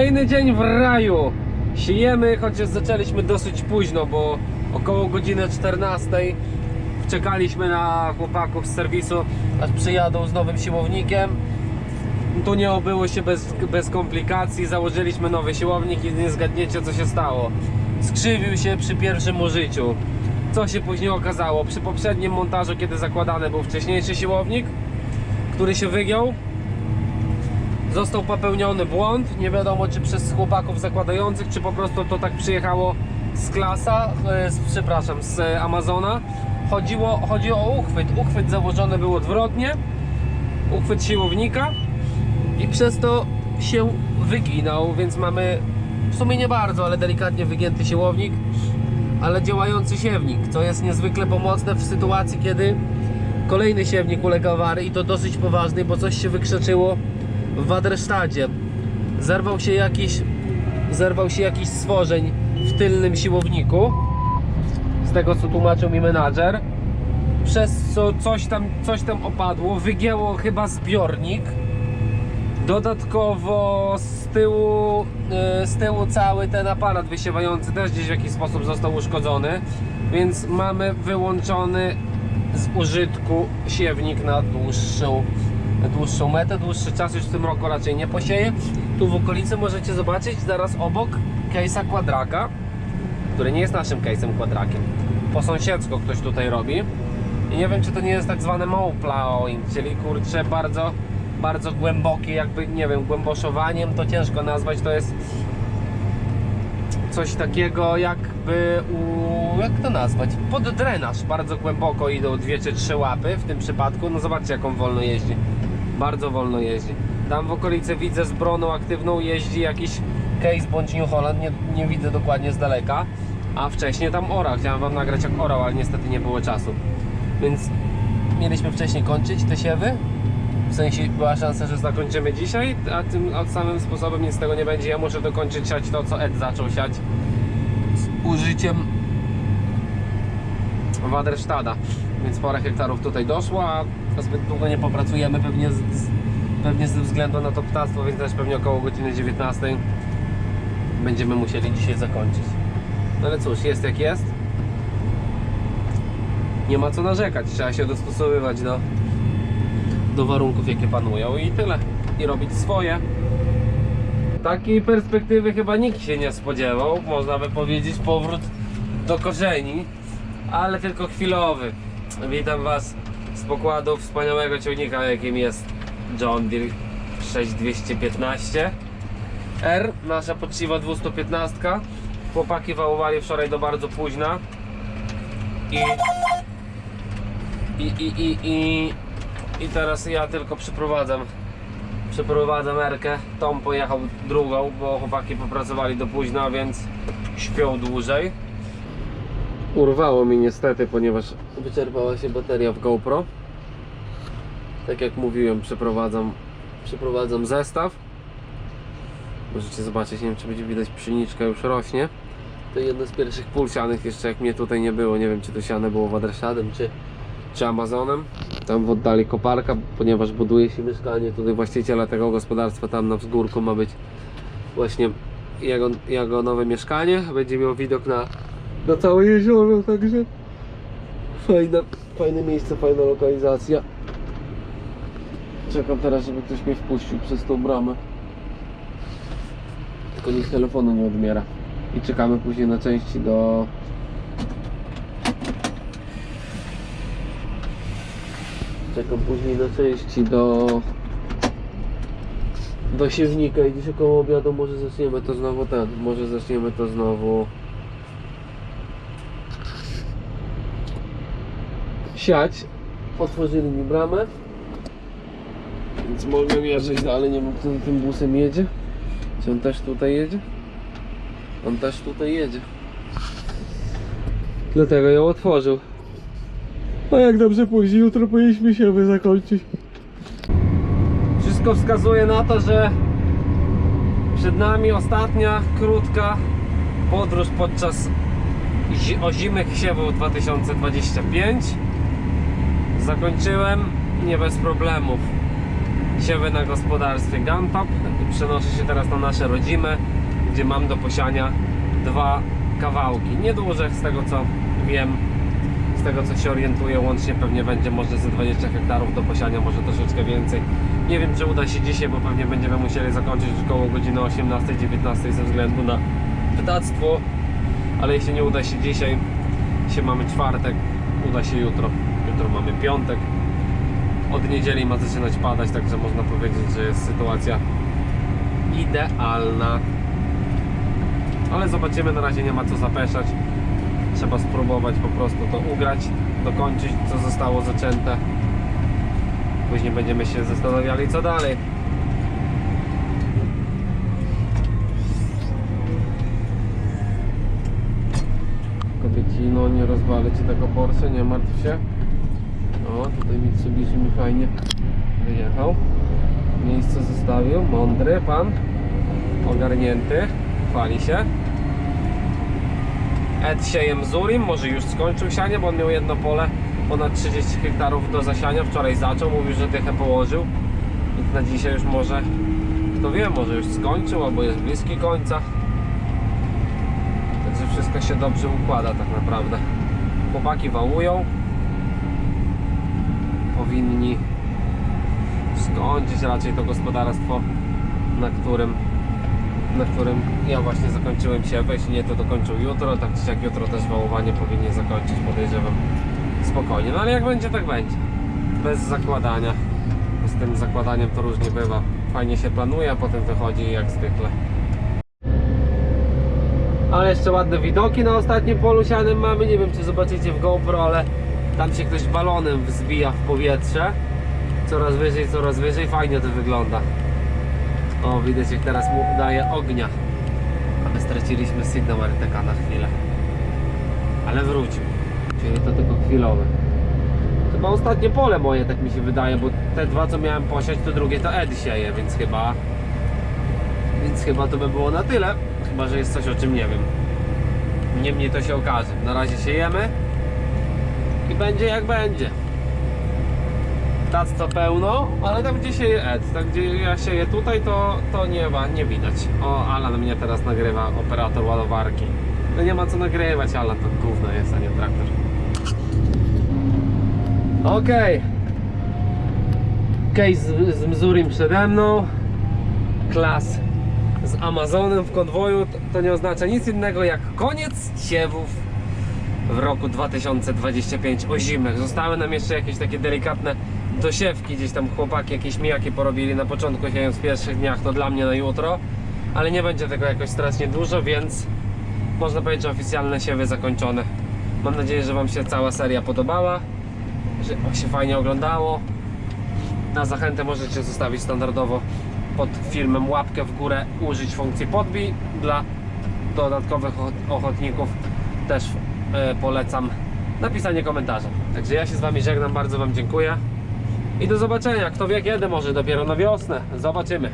Kolejny dzień w raju. Siejemy, chociaż zaczęliśmy dosyć późno, bo około godziny 14 czekaliśmy na chłopaków z serwisu, aż przyjadą z nowym siłownikiem. Tu nie obyło się bez, bez komplikacji. Założyliśmy nowy siłownik i nie zgadniecie co się stało. Skrzywił się przy pierwszym użyciu. Co się później okazało? Przy poprzednim montażu, kiedy zakładany był wcześniejszy siłownik, który się wygiął, został popełniony błąd. Nie wiadomo, czy przez chłopaków zakładających, czy po prostu to tak przyjechało z klasa, e, z, przepraszam, z Amazona. Chodziło, chodziło o uchwyt. Uchwyt założony był odwrotnie, uchwyt siłownika i przez to się wyginał, więc mamy w sumie nie bardzo, ale delikatnie wygięty siłownik, ale działający siewnik, co jest niezwykle pomocne w sytuacji, kiedy kolejny siewnik ulega awarii i to dosyć poważny, bo coś się wykrzeczyło w Waderstadzie. Zerwał się jakiś zerwał się jakiś stworzeń w tylnym siłowniku. Z tego co tłumaczył mi menadżer. Przez co coś tam, coś tam opadło, wygięło chyba zbiornik. Dodatkowo z tyłu, e, z tyłu cały ten aparat wysiewający też gdzieś w jakiś sposób został uszkodzony, więc mamy wyłączony z użytku siewnik na dłuższą, dłuższą metę, dłuższy czas już w tym roku raczej nie posieje. Tu w okolicy możecie zobaczyć zaraz obok case'a kwadraka, który nie jest naszym case'em kwadrakiem. Po sąsiedzku ktoś tutaj robi. I nie wiem, czy to nie jest tak zwane mow plowing, czyli kurczę bardzo, bardzo głębokie, jakby, nie wiem, głęboszowaniem to ciężko nazwać, to jest coś takiego jakby u, jak to nazwać, pod drenaż, bardzo głęboko idą dwie czy trzy łapy w tym przypadku, no zobaczcie jak on wolno jeździ, bardzo wolno jeździ. Tam w okolicy widzę z broną aktywną jeździ jakiś case bądź New Holland, nie, nie widzę dokładnie z daleka, a wcześniej tam ora, chciałem wam nagrać jak orał, ale niestety nie było czasu. Więc mieliśmy wcześniej kończyć te siewy. W sensie była szansa, że zakończymy dzisiaj, a tym a samym sposobem nic z tego nie będzie. Ja muszę dokończyć siać to, co Ed zaczął siać z użyciem Wadersztada. Więc parę hektarów tutaj doszło, a zbyt długo nie popracujemy pewnie, z, pewnie ze względu na to ptactwo, więc też pewnie około godziny 19 będziemy musieli dzisiaj zakończyć. No ale cóż, jest jak jest nie ma co narzekać, trzeba się dostosowywać do, do warunków jakie panują i tyle. I robić swoje. Takiej perspektywy chyba nikt się nie spodziewał, można by powiedzieć powrót do korzeni, ale tylko chwilowy. Witam Was z pokładu wspaniałego ciągnika jakim jest John Deere 6215 R, nasza poczciwa 215 Chłopaki wałowali wczoraj do bardzo późna. I i, i, i, i, i teraz ja tylko przyprowadzam przeprowadzam Erkę Tom pojechał drugą, bo chłopaki popracowali do późna, więc śpią dłużej urwało mi niestety, ponieważ wyczerpała się bateria w GoPro tak jak mówiłem przeprowadzam przeprowadzam zestaw możecie zobaczyć, nie wiem czy będzie widać pszeniczka już rośnie to jedno z pierwszych pól sianych jeszcze jak mnie tutaj nie było, nie wiem czy to siane było Wadershadem czy czy Amazonem. Tam w oddali koparka, ponieważ buduje się mieszkanie. Tutaj właściciela tego gospodarstwa tam na wzgórku ma być właśnie jego, jego nowe mieszkanie. Będzie miał widok na, na całe jezioro, także fajne, fajne miejsce, fajna lokalizacja. Czekam teraz, żeby ktoś mnie wpuścił przez tą bramę. Tylko nikt telefonu nie odbiera. I czekamy później na części do Czekam później na części do do siewnika i dziś około obiadu może zaczniemy to znowu ten, może zaczniemy to znowu siać. Otworzyli mi bramę więc mogę jeżdżać dalej, nie wiem kto tym busem jedzie. Czy on też tutaj jedzie? On też tutaj jedzie. Dlatego ją otworzył. A jak dobrze pójdzie, jutro powinniśmy się zakończyć. Wszystko wskazuje na to, że przed nami ostatnia krótka podróż podczas zi ozimych siewów 2025. Zakończyłem nie bez problemów siewy na gospodarstwie Gantop przenoszę się teraz na nasze rodzime, gdzie mam do posiania dwa kawałki. Nieduże z tego co wiem, z tego co się orientuję, łącznie pewnie będzie może ze 20 hektarów do posiania, może troszeczkę więcej. Nie wiem czy uda się dzisiaj, bo pewnie będziemy musieli zakończyć około godziny 18-19 ze względu na ptactwo, ale jeśli nie uda się dzisiaj, się mamy czwartek, uda się jutro. Jutro mamy piątek. Od niedzieli ma zaczynać padać, także można powiedzieć, że jest sytuacja idealna. Ale zobaczymy, na razie nie ma co zapeszać. Trzeba spróbować po prostu to ugrać, dokończyć co zostało zaczęte. Później będziemy się zastanawiali co dalej. Kobiecino, nie rozwalę Ci tego Porsche, nie martw się. O, tutaj Mitsubishi mi fajnie wyjechał. Miejsce zostawił, mądry pan. Ogarnięty, chwali się. Ed sieje Mzurim, może już skończył sianie, bo on miał jedno pole ponad 30 hektarów do zasiania. Wczoraj zaczął, mówił, że dychę położył. I na dzisiaj już może, kto wie, może już skończył, albo jest bliski końca. Także wszystko się dobrze układa tak naprawdę. Chłopaki wałują. Powinni skończyć raczej to gospodarstwo, na którym na którym ja właśnie zakończyłem siewę. Jeśli nie, to dokończył jutro. Tak czy siak jutro też wałowanie powinien zakończyć, podejrzewam spokojnie. No ale jak będzie, tak będzie. Bez zakładania. Z tym zakładaniem to różnie bywa. Fajnie się planuje, a potem wychodzi jak zwykle. Ale jeszcze ładne widoki na ostatnim polu sianym mamy. Nie wiem, czy zobaczycie w GoPro, ale tam się ktoś balonem wzbija w powietrze. Coraz wyżej, coraz wyżej. Fajnie to wygląda. O, widać jak teraz mu daje ognia. A my straciliśmy sygnał RTK na chwilę. Ale wrócił. Czyli to tylko chwilowe. Chyba ostatnie pole moje, tak mi się wydaje, bo te dwa co miałem posiać, to drugie to Ed sieje, więc chyba... Więc chyba to by było na tyle. Chyba, że jest coś o czym nie wiem. Niemniej to się okaże. Na razie siejemy. Będzie jak będzie. Tactwo pełno, ale tam gdzie sieje Ed, tam gdzie ja sieję tutaj, to, to nie ma, nie widać. O, Alan mnie teraz nagrywa, operator ładowarki. No nie ma co nagrywać, Alan to gówno jest, a nie traktor. Okej. Case z, z Mzurim przede mną. Klas z Amazonem w konwoju. To, to nie oznacza nic innego jak koniec siewów w roku 2025 o zimę. Zostały nam jeszcze jakieś takie delikatne dosiewki, gdzieś tam chłopaki jakieś mijaki porobili na początku siejąc w pierwszych dniach, to dla mnie na jutro, ale nie będzie tego jakoś strasznie dużo, więc można powiedzieć, że oficjalne siewy zakończone. Mam nadzieję, że Wam się cała seria podobała, że się fajnie oglądało. Na zachętę możecie zostawić standardowo pod filmem łapkę w górę, użyć funkcji podbij dla dodatkowych ocho- ochotników. Też polecam napisanie komentarza. Także ja się z Wami żegnam, bardzo Wam dziękuję. I do zobaczenia. Kto wie kiedy, może dopiero na wiosnę. Zobaczymy.